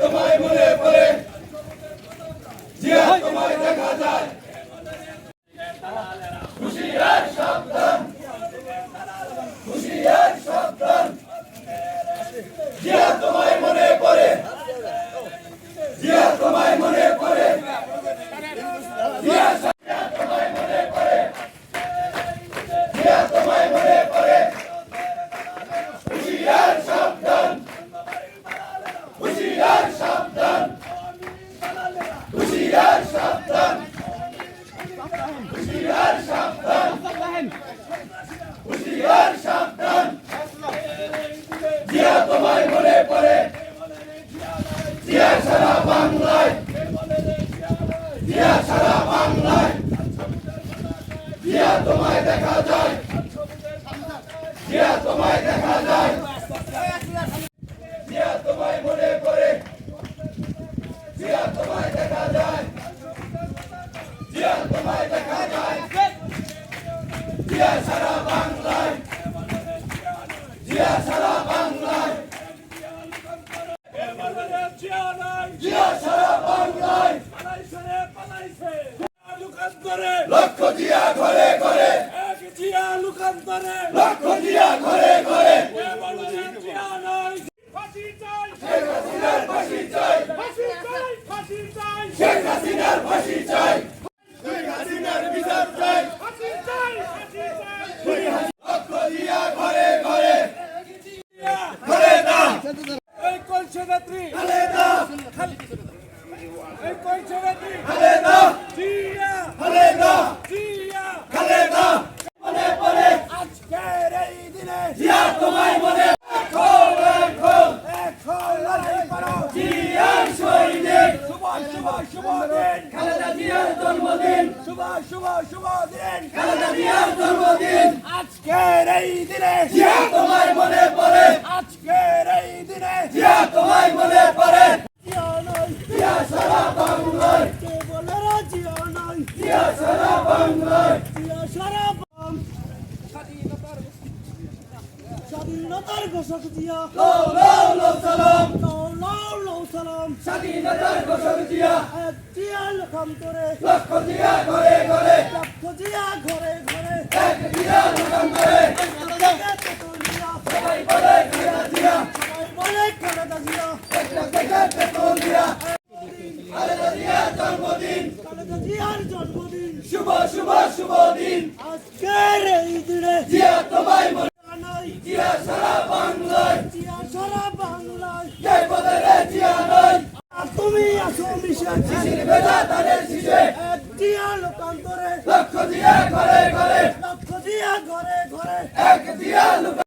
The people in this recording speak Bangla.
তোমায় মনে পড়ে জিয়া তোমায় দেখা যায় হুশিয়ার সাবধান হুশিয়ার সাবধান জিয়া তোমায় মনে পড়ে জিয়া তোমায় মনে পড়ে জিয়া জিয়া তোমায় মনে পড়ে জিয়া তোমায় মনে পড়ে হুশিয়ার সাবধান হুশিয়ার সাবধান হুশিয়ার সাবধান হুশিয়ার সাবধান হুশিয়ার সাবধান জিয়া তোমায় মনে পড়ে জিয়া সারা বাংলায় জিয়া সারা বাংলায় জিয়া তোমায় দেখা যায়। জিয়া তোমায় দেখা যায়। জিয়া তোমায় মনে পড়ে জিয়া তোমায় দেখা যায়। জিয়া তোমায় দেখা যায়। জিয়া সারা বাংলায়। জিয়া সারা বাংলায়। জিয়া সারা বাংলায় লক্ষ জিয়া ঘরে ঘরে লক্ষ জিয়া ঘরে ঘরে শেখ হাসিনার ফাঁসি চাই শেখ হাসিনার ফাঁসি চাই শেখ হাসিনার বিচার চাই লক্ষ জিয়া ঘরে ঘরে ঘরে না ঘরে না ঘরে না ঘরে না ঘরে না মনে পড়ে আজকের এই দিনে জিয়া তোমায় মনে রাখো রাখো এখন লড়াই করো জিয়ার সৈনিক শুভ শুভ শুভ দিন খালেদা জিয়ার জন্মদিন শুভ শুভ শুভ দিন। খালেদা জিয়ার জন্মদিন আজকের এই দিনে জিয়া তোমায় মনে পড়ে। আজকের এই দিনে জিয়া তোমায় মনে পড়ে। জিয়া নয়। জিয়া সারা বাংলায় কে বলে জিয়া নয়? জিয়া সারা বাংলায় জিয়া সারা স্বাধীনতার স্বাধীনতার ঘোষক জিয়া। লাও লাও লাও সালাম। লাও লাও লাও সালাম। স্বাধীনতার ঘোষক জিয়া। জিয়া লোকান্তরে লক্ষ জিয়া ঘরে ঘরে। লক্ষ জিয়া ঘরে ঘরে। এক জিয়া থেকে তেতুলিয়া সবাই বলে খালেদা জিয়া। সবাই বলে খালেদা জিয়া। একটা থেকে তেতুল জিয়া খালেদা জন্মদিন। খালেদা জিয়ার জন্মদিন। শুভ শুভ শুভ দিন। আজকের এই দিনে জিয়া তোমায় লক্ষ দিয়া ঘরে ঘরে। এক দিয়া